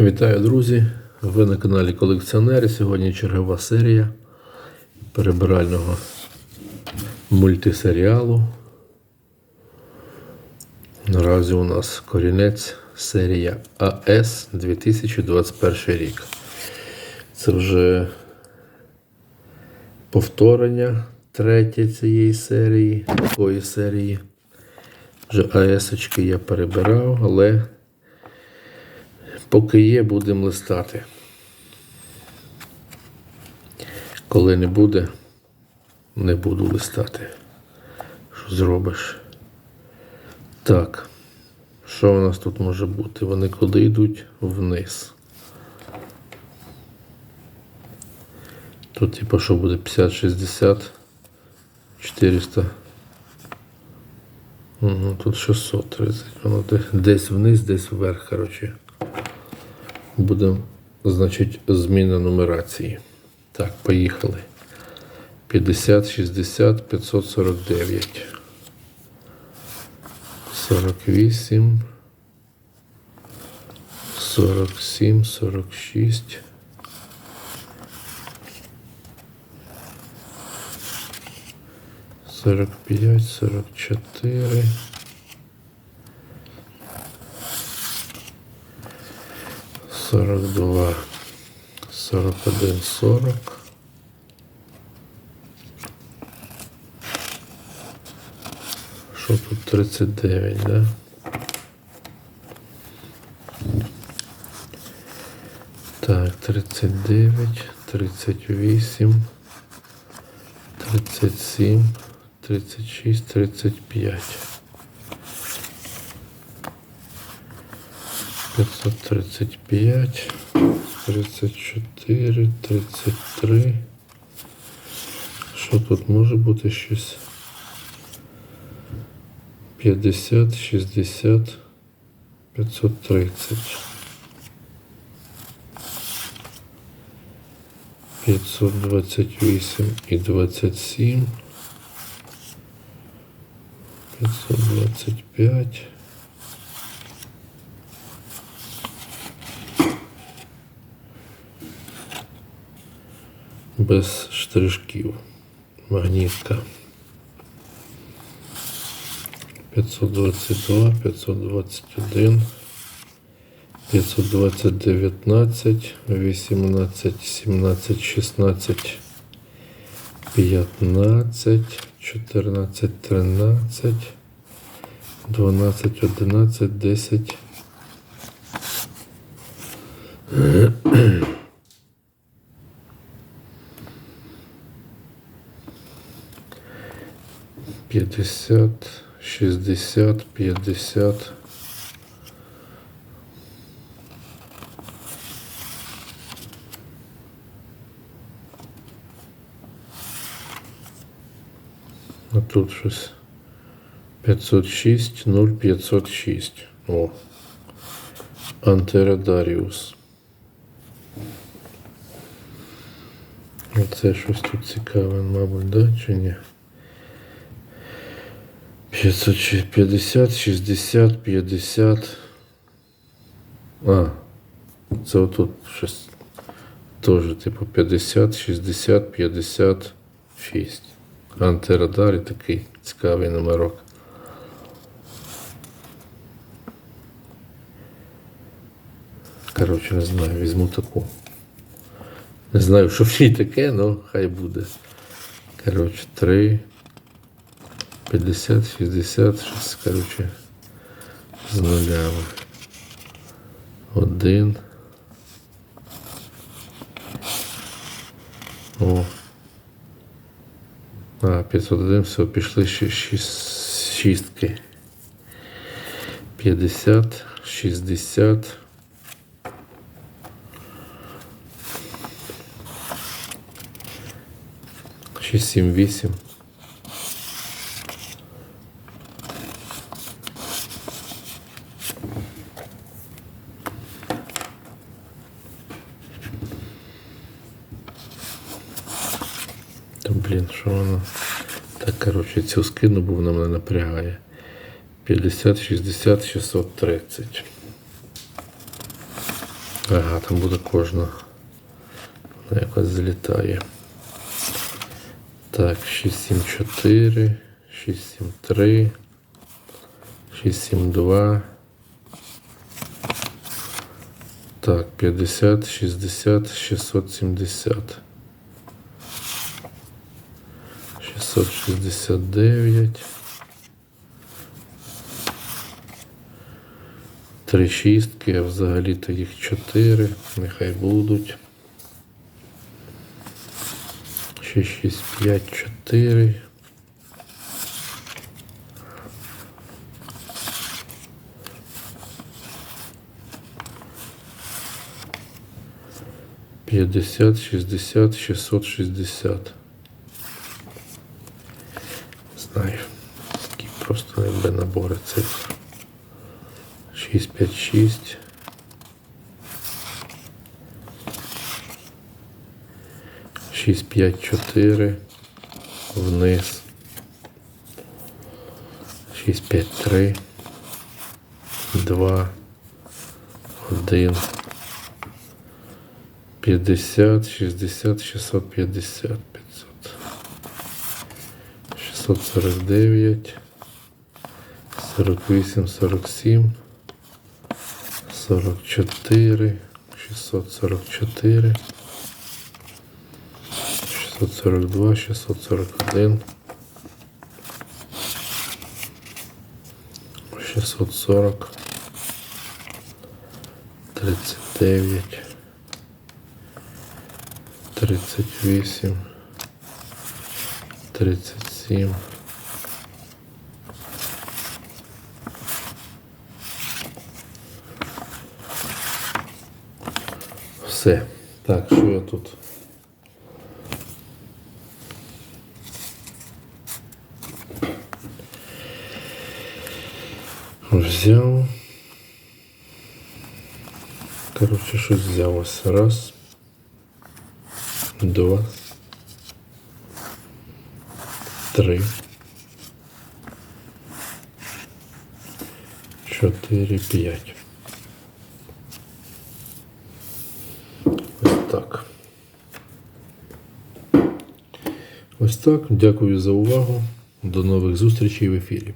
Вітаю, друзі! Ви на каналі Колекціонери. Сьогодні чергова серія перебирального мультисеріалу. Наразі у нас корінець серія АС 2021 рік. Це вже повторення третє цієї серії, такої серії. Вже АС-очки я перебирав, але Поки є, будемо листати. Коли не буде, не буду листати. Що зробиш? Так. Що у нас тут може бути? Вони коли йдуть вниз. Тут, типу, що буде 50, 60, 400. Угу, тут 630. Воно десь вниз, десь вверх, коротше буде, значить, зміна нумерації. Так, поїхали. 50, 60, 549. 48. 47, 46. Сорок п'ять, сорок чотири. Сорок два, сорок один, сорок. Що тут 39, да? Так, 39, 38, 37, 36, 35. 535, 34, 33. Що тут може бути щось? 50, 60, 530. 528 і 27. 525. Без штришків. Магнітка. 522, 521, 520, 19, 18, 17, 16, 15, 14, 13, 12, 11, 10, П'ятдесят, шістдесят, п'ятдесят. А тут щось 506, 0506. О. Антерадаріус. Оце щось тут цікаве, мабуть, да, чи ні? 550, 60, 50. А, це отут щось теж, типу 50, 60, 56. Антирадарі такий цікавий номерок. Коротше, не знаю, візьму таку. Не знаю, що в ній таке, але хай буде. Коротше, 3. 50, 60, щось, коротше, з нулями. Один. О. А, 501, все, пішли ще шістки. 50, 60. Шість, сім, вісім. Блін, що воно? Так, коротше, цю скину, бо вона мене напрягає. 50, 60, 630. Ага, там буде кожна. Вона якось злітає. Так, 674, 673, 672. Так, 50, 60, 670. 669. Три шістки, а взагалі-то їх чотири. Нехай будуть. 6, 6, 5, 4. П'ятдесят, шістдесят, шістсот шістдесят. Знаю. Такі якби набори цифр. 6, 5, 6. Шість, п'ять, чотири. Вниз. Шість, п'ять, три. Два. Один. П'ятдесят, шістдесят, шістсот п'ятдесят, п'ятсот. Шістсот сорок дев'ять. Сорок вісім, сорок сім. 44, 644, 642, 641, 640, 39, 38, 37, Все. Так, що я тут? Взяв. Коротше, щось взяв ось. Раз. Два. Три. Чотири, п'ять. Ось так. Ось так. Дякую за увагу. До нових зустрічей в ефірі.